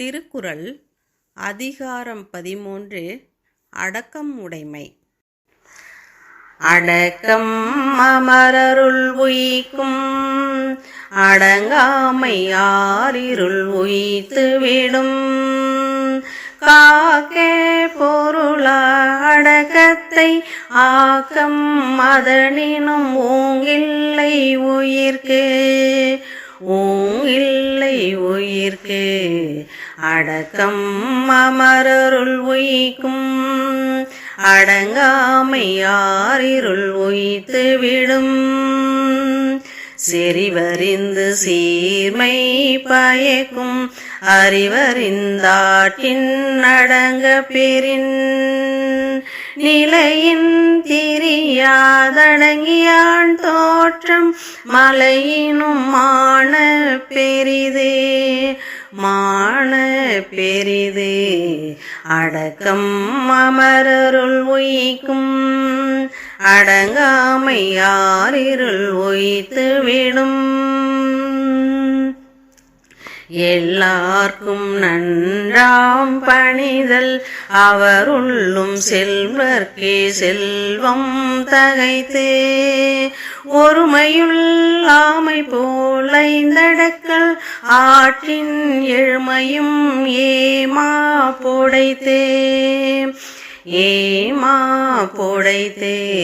திருக்குறள் அதிகாரம் பதிமூன்று அடக்கம் உடைமை. அடக்கம் அமரருள் உயிக்கும் அடங்காமை யாரிருள் உயித்து விடும். காக்கே பொருளா அடக்கத்தை ஆக்கம் அதனினும் ஓங்கில்லை உயிர்க்கு ஓங்கில்லை உயிர்க்கு. அடக்கம் அமரருள் உயிக்கும். அடங்காமையாரிருள் உயித்து விடும். செறிவறிந்து சீர்மை பயக்கும். அறிவறிந்தாட்டின் அடங்க பெறின். நிலையின் திரியாதடங்கியான் தோற்றம். மலையினும் மான பெரிதே. மான பெரிதே அடக்கம் அமரருள் உயிக்கும் அடங்காமை யாரிருள் ஒய்த்து விடும். எல்லார்க்கும் நன்றாம் பணிதல் அவருள்ளும் செல்வர்க்கே செல்வம் தகைத்தே. ஒருமையுள் ஆமை போல இந்தடக்கல் ஆற்றின் எழுமையும் ஏமா புடைத்தே ஏமா புடைத்தே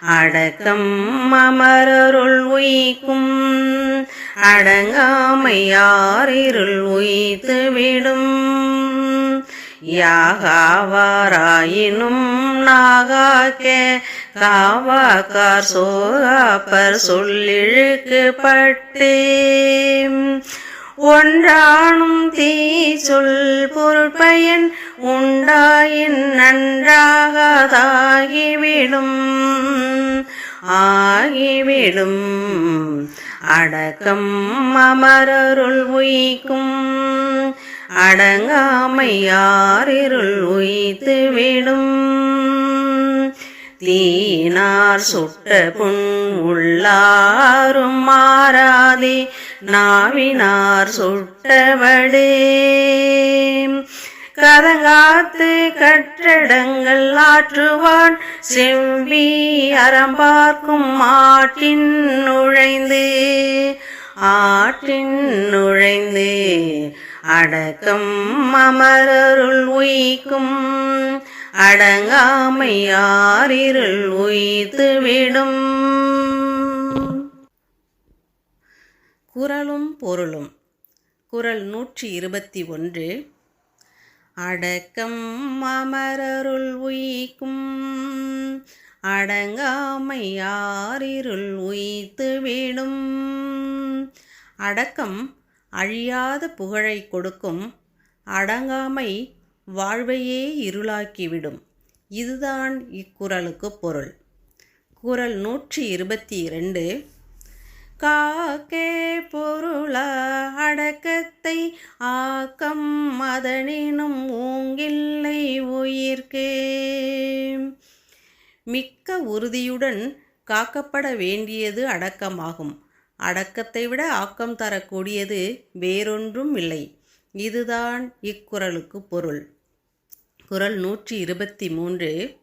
அடக்கம் அமரருள் உயிக்கும். அடங்காமையாரிருள் உயித்து விடும். யாகாவாராயினும் நாகாக்கே காவாக்கார் சோகாப்பர் சொல்லிழுக்கு பட்டே ஒன்றானும் தீ சொல் பொருட்பயன் உண்டாயின் நன்றாகதாகிவிடும். ஆகிவிடும். அடக்கம் அமரருள் உயிக்கும். அடங்காமையாரிருள் யாரிருள் விடும் தீனார் சுட்ட புண் உள்ளாரும் மாறாதே நாவினார் சுட்டவடே கதங்காத்து கற்றடங்கள் ஆற்றுவான் செவ்வி அறம்பார்க்கும் ஆட்டின் நுழைந்து ஆட்டின் நுழைந்து அடக்கம் அமரருள் உயிக்கும். அடங்காமை யாரிருள் குரலும் பொருளும். குரல் நூற்றி இருபத்தி ஒன்று. அடக்கம் அமரருள் உயிக்கும். அடங்காமை உயித்துவிடும். அடக்கம் அழியாத புகழை கொடுக்கும். அடங்காமை வாழ்வையே இருளாக்கிவிடும். இதுதான் இக்குறளுக்கு பொருள். குரல் நூற்றி இருபத்தி இரண்டு காக்கே பொருள அடக்கத்தை ஆக்கம் மதனினும் ஊங்கில்லை உயிர்க்கே. மிக்க உறுதியுடன் காக்கப்பட வேண்டியது அடக்கமாகும். அடக்கத்தை விட ஆக்கம் தரக்கூடியது வேறொன்றும் இல்லை. இதுதான் இக்குறளுக்கு பொருள். குரல் நூற்றி இருபத்தி மூன்று.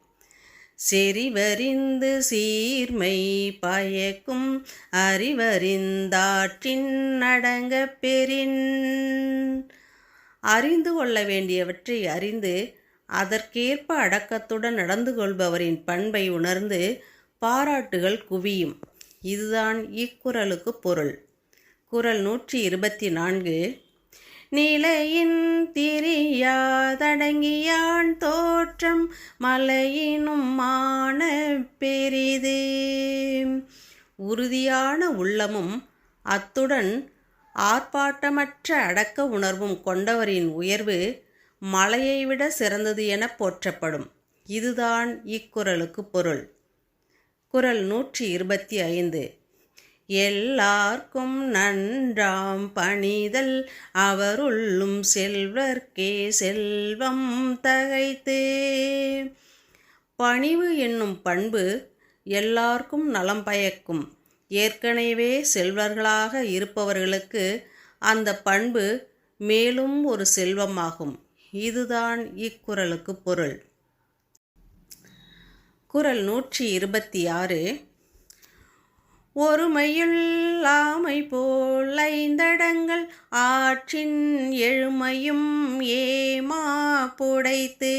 செறிவறிந்து சீர்மை பயக்கும் அறிவறிந்தாற்றின் அடங்க பெறின். அறிந்து கொள்ள வேண்டியவற்றை அறிந்து அதற்கேற்ப அடக்கத்துடன் நடந்து கொள்பவரின் பண்பை உணர்ந்து பாராட்டுகள் குவியும். இதுதான் இக்குறளுக்கு பொருள். குரல் நூற்றி இருபத்தி நான்கு. நிலையின் திரியாதடங்கியான் தோற்றம் மலையினும் மான பெரிது. உறுதியான உள்ளமும் அத்துடன் ஆர்ப்பாட்டமற்ற அடக்க உணர்வும் கொண்டவரின் உயர்வு மலையை விட சிறந்தது என போற்றப்படும். இதுதான் இக்குறளுக்கு பொருள். குரல் நூற்றி இருபத்தி ஐந்து. எல்லார்க்கும் நன்றாம் பணிதல் அவருள்ளும் செல்வர்க்கே செல்வம் தகைத்தே. பணிவு என்னும் பண்பு எல்லார்க்கும் நலம் பயக்கும். ஏற்கனவே செல்வர்களாக இருப்பவர்களுக்கு அந்த பண்பு மேலும் ஒரு செல்வமாகும். இதுதான் இக்குறளுக்கு பொருள். குறள் நூற்றி இருபத்தி ஆறு ஒருமையுள்ளாமை போல் ஐந்தடங்கள் ஆற்றின் எழுமையும் ஏமா புடைத்து.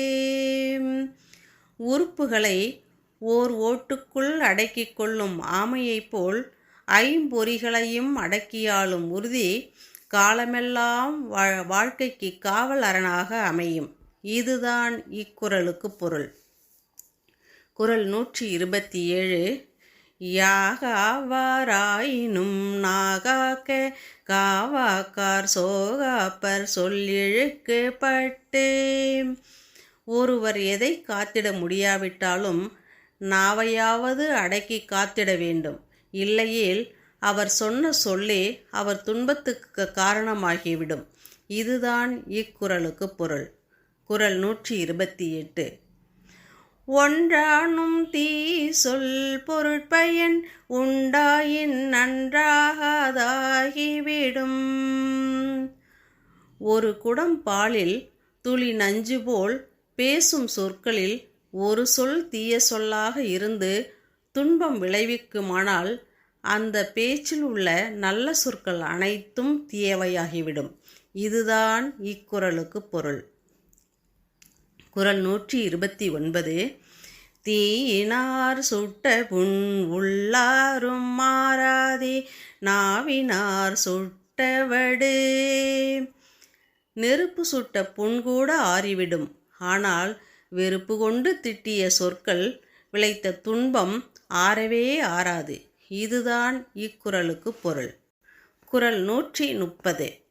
உறுப்புகளை ஓர் ஓட்டுக்குள் அடக்கிக் கொள்ளும் ஆமையைப் போல் ஐம்பொறிகளையும் அடக்கியாலும் உறுதி காலமெல்லாம் வாழ்க்கைக்கு காவல் அரணாக அமையும். இதுதான் இக்குறளுக்கு பொருள். குரல் நூற்றி இருபத்தி ஏழு யாகாவாராயினும் நாகாக்க காவாக்கார் சோகாப்பர் சொல்லிழுக்கு பட்டு ஒருவர் எதை காத்திட முடியாவிட்டாலும் நாவையாவது அடக்கி காத்திட வேண்டும். இல்லையேல் அவர் சொன்ன சொல்லே அவர் துன்பத்துக்கு காரணமாகிவிடும். இதுதான் இக்குறளுக்கு பொருள். குரல் நூற்றி இருபத்தி எட்டு. ஒன்றானும் தீ சொல் பொருட்பயன் உண்டாயின் நன்றாகாதாகிவிடும். ஒரு குடம் பாலில் துளி நஞ்சு போல் பேசும் சொற்களில் ஒரு சொல் தீய சொல்லாக இருந்து துன்பம் விளைவிக்குமானால் அந்த பேச்சில் உள்ள நல்ல சொற்கள் அனைத்தும் தீயவையாகிவிடும். இதுதான் இக்குறளுக்கு பொருள். குரல் நூற்றி இருபத்தி ஒன்பது தீயினார் சுட்ட புண் உள்ளாரும் மாறாதே நாவினார் சுட்டவடு. நெருப்பு சுட்ட புண் கூட ஆறிவிடும். ஆனால் வெறுப்பு கொண்டு திட்டிய சொற்கள் விளைத்த துன்பம் ஆறவே ஆறாது. இதுதான் இக்குறளுக்கு பொருள். குரல் நூற்றி முப்பது.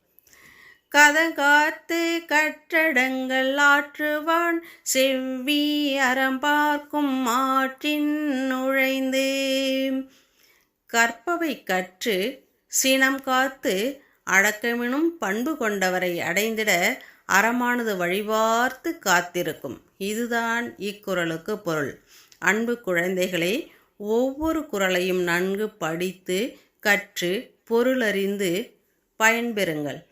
கதகாத்து கற்றடங்கள் ஆற்றுவான். செவ்வி அறம் பார்க்கும் ஆற்றின் நுழைந்து கற்பவை கற்று சினம் காத்து அடக்கமினும் பண்பு கொண்டவரை அடைந்திட அறமானது வழிபார்த்து காத்திருக்கும். இதுதான் இக்குறளுக்கு பொருள். அன்பு குழந்தைகளை ஒவ்வொரு குரலையும் நன்கு படித்து கற்று பொருளறிந்து பயன்பெறுங்கள்.